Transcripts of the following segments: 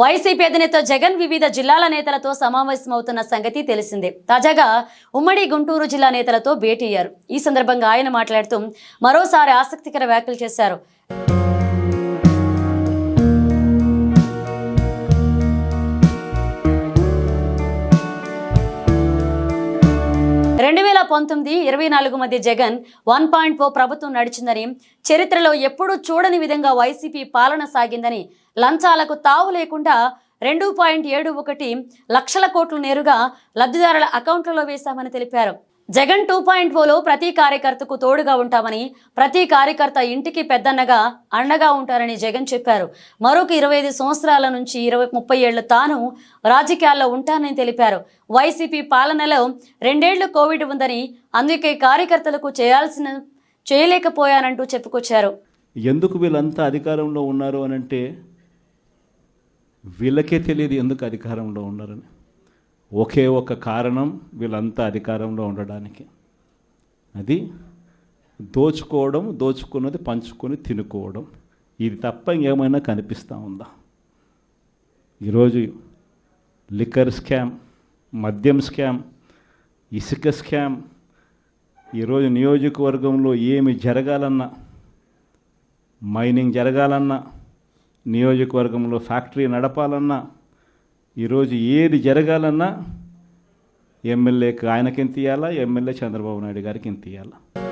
YCP అధినేత జగన్ వివిధ జిల్లాల నేతలతో సమావేశమవుతున్న సంగతి తెలిసిందే. తాజాగా ఉమ్మడి గుంటూరు జిల్లా నేతలతో భేటీ అయ్యారు ఈ సందర్భంగా ఆయన మాట్లాడుతూ మరోసారి ఆసక్తికర వ్యాఖ్యలు చేశారు. రెండు వేల పంతొమ్మిది ఇరవై నాలుగు మధ్య జగన్ వన్ పాయింట్ ఓ ప్రభుత్వం నడిచిందని చరిత్రలో ఎప్పుడూ చూడని విధంగా వైసీపీ పాలన సాగిందని లంచాలకు తావు లేకుండా రెండు పాయింట్ ఏడు ఒకటి లక్షల కోట్లు నేరుగా లబ్ధిదారుల అకౌంట్లలో వేశామని తెలిపారు. జగన్ టూ పాయింట్ ఓలో ప్రతి కార్యకర్తకు తోడుగా ఉంటామని ప్రతి కార్యకర్త ఇంటికి పెద్దన్నగా అండగా ఉంటారని జగన్ చెప్పారు. మరొక ఇరవై ఐదు సంవత్సరాల నుంచి ఇరవై ముప్పై ఏళ్ళు తాను రాజకీయాల్లో ఉంటానని తెలిపారు. వైసీపీ పాలనలో రెండేళ్ళు కోవిడ్ ఉందని అందుకే కార్యకర్తలకు చేయాల్సిన చేయలేకపోయానంటూ చెప్పుకొచ్చారు. ఎందుకు వీళ్ళంతా అధికారంలో ఉన్నారు అని అంటే వీళ్ళకే తెలియదు ఎందుకు అధికారంలో ఉన్నారని ఒకే ఒక కారణం వీళ్ళంతా అధికారంలో ఉండడానికి. అది దోచుకోవడం దోచుకున్నది పంచుకొని తినుకోవడం. ఇది తప్ప ఇంకేమైనా కనిపిస్తూ ఉందా? ఈరోజు లిక్కర్ స్కామ్ మద్యం స్కామ్ ఇసుక స్కామ్ ఈరోజు నియోజకవర్గంలో ఏమి జరగాలన్నా మైనింగ్ జరగాలన్నా నియోజకవర్గంలో ఫ్యాక్టరీ నడపాలన్నా ఈరోజు ఏది జరగాలన్నా ఎమ్మెల్యేకి ఆయనకి ఎంత ఇవ్వాలా ఎమ్మెల్యే చంద్రబాబు నాయుడు గారికి ఎంత ఇవ్వాలా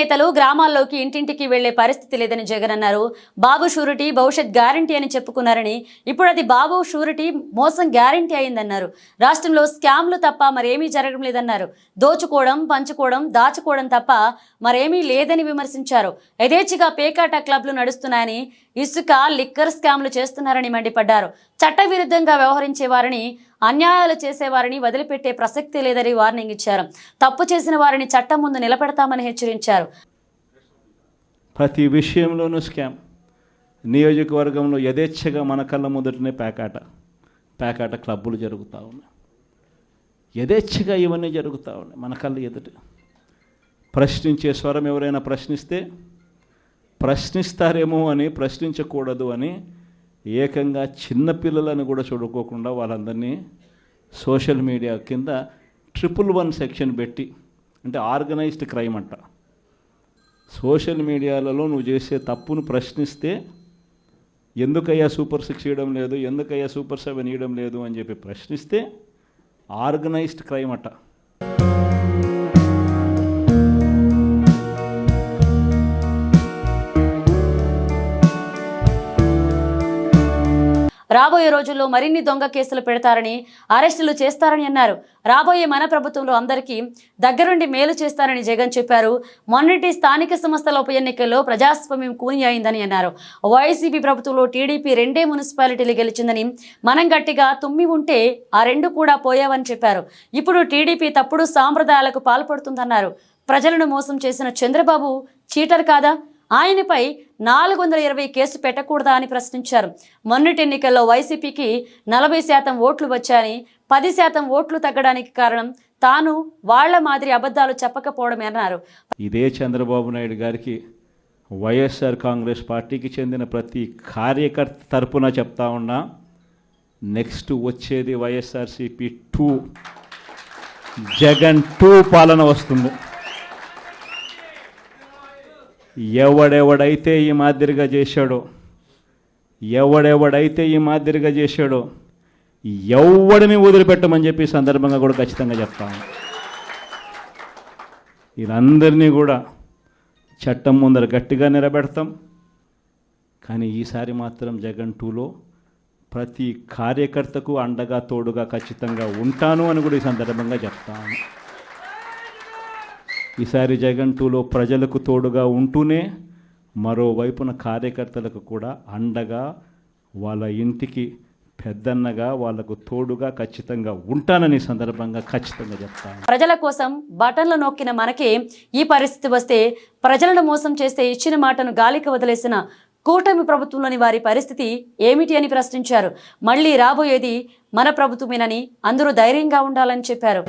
నేతలు గ్రామాల్లోకి ఇంటింటికి వెళ్ళే పరిస్థితి లేదని జగన్ అన్నారు. బాబు షూరిటీ భవిష్యత్ గ్యారంటీ అని చెప్పుకున్నారని ఇప్పుడు అది బాబు షూరిటీ మోసం గ్యారంటీ అయిందన్నారు. రాష్ట్రంలో స్కామ్లు తప్ప మరేమీ జరగడం లేదన్నారు. దోచుకోవడం పంచుకోవడం దాచుకోవడం తప్ప మరేమీ లేదని విమర్శించారు. యథేచ్ఛగా పేకాట క్లబ్లు నడుస్తున్నాయని ఇసుక లిక్కర్ స్కామ్లు చేస్తున్నారని మండిపడ్డారు. చట్టవిరుద్ధంగా వ్యవహరించే వారిని అన్యాయాలు చేసేవారిని వదిలిపెట్టే ప్రసక్తి లేదని వార్నింగ్ ఇచ్చారు. తప్పు చేసిన వారిని చట్టం ముందు నిలబెడతామని హెచ్చరించారు. ప్రతి విషయంలోనూ స్కామ్. నియోజకవర్గంలో యథేచ్ఛగా మన కళ్ళ మొదటనే పేకాట పేకాట క్లబ్బులు జరుగుతూ ఉన్నాయి. యథేచ్ఛగా ఇవన్నీ జరుగుతూ ఉన్నాయి మన కళ్ళ ఎదుట. ప్రశ్నించే స్వరం ఎవరైనా ప్రశ్నిస్తే ప్రశ్నిస్తారేమో అని ప్రశ్నించకూడదు అని ఏకంగా చిన్నపిల్లలను కూడా చూడుకోకుండా వాళ్ళందరినీ సోషల్ మీడియా కింద ట్రిపుల్ వన్ సెక్షన్ పెట్టి అంటే ఆర్గనైజ్డ్ క్రైమ్ అంట. సోషల్ మీడియాలలో నువ్వు చేసే తప్పును ప్రశ్నిస్తే ఎందుకయ్యా సూపర్ సిక్స్ ఇవ్వడం లేదు ఎందుకయ్యా సూపర్ సెవెన్ ఇవ్వడం లేదు అని చెప్పి ప్రశ్నిస్తే ఆర్గనైజ్డ్ క్రైమ్ అట. రాబోయే రోజుల్లో మరిన్ని దొంగ కేసులు పెడతారని అరెస్టులు చేస్తారని అన్నారు. రాబోయే మన ప్రభుత్వంలో అందరికీ దగ్గరుండి మేలు చేస్తారని జగన్ చెప్పారు. మొన్నటి స్థానిక సంస్థల ఉప ఎన్నికల్లో ప్రజాస్వామ్యం కూని అయిందని అన్నారు. వైసీపీ ప్రభుత్వంలో టీడీపీ రెండే మున్సిపాలిటీలు గెలిచిందని మనం గట్టిగా తుమ్మి ఉంటే ఆ రెండు కూడా పోయావని చెప్పారు. ఇప్పుడు టీడీపీ తప్పుడు సాంప్రదాయాలకు పాల్పడుతుందన్నారు. ప్రజలను మోసం చేసిన చంద్రబాబు చీటర్ కాదా? ఆయనపై నాలుగు వందల ఇరవై కేసు పెట్టకూడదా అని ప్రశ్నించారు. మొన్నటి ఎన్నికల్లో వైసీపీకి నలభై శాతం ఓట్లు వచ్చాయని పది శాతం ఓట్లు తగ్గడానికి కారణం తాను వాళ్ళ మాదిరి అబద్ధాలు చెప్పకపోవడమే అన్నారు. ఇదే చంద్రబాబు నాయుడు గారికి వైఎస్ఆర్ కాంగ్రెస్ పార్టీకి చెందిన ప్రతి కార్యకర్త తరపున చెప్తా ఉన్నా నెక్స్ట్ వచ్చేది వైఎస్ఆర్సిపి టూ జగన్ టూ పాలన వస్తుంది. ఎవడెవడైతే ఈ మాదిరిగా చేశాడో ఎవడెవడైతే ఈ మాదిరిగా చేశాడో ఎవడిని వదిలిపెట్టమని చెప్పి సందర్భంగా కూడా ఖచ్చితంగా చెప్తాను వీళ్ళందరినీ కూడా చట్టం ముందర గట్టిగా నిలబెడతాం. కానీ ఈసారి మాత్రం జగన్ టూలో ప్రతి కార్యకర్తకు అండగా తోడుగా ఖచ్చితంగా ఉంటాను అని కూడా ఈ సందర్భంగా చెప్తాను ఈసారి జగన్ టూలో ప్రజలకు తోడుగా ఉంటూనే మరోవైపున కార్యకర్తలకు కూడా అండగా వాళ్ళ ఇంటికి పెద్దన్నగా వాళ్ళకు తోడుగా ఖచ్చితంగా ఉంటానని సందర్భంగా ఖచ్చితంగా చెప్తాను. ప్రజల కోసం బటన్లు నొక్కిన మనకే ఈ పరిస్థితి వస్తే ప్రజలను మోసం చేస్తే ఇచ్చిన మాటను గాలికి వదిలేసిన కూటమి ప్రభుత్వంలోని వారి పరిస్థితి ఏమిటి అని ప్రశ్నించారు. మళ్ళీ రాబోయేది మన ప్రభుత్వమేనని అందరూ ధైర్యంగా ఉండాలని చెప్పారు.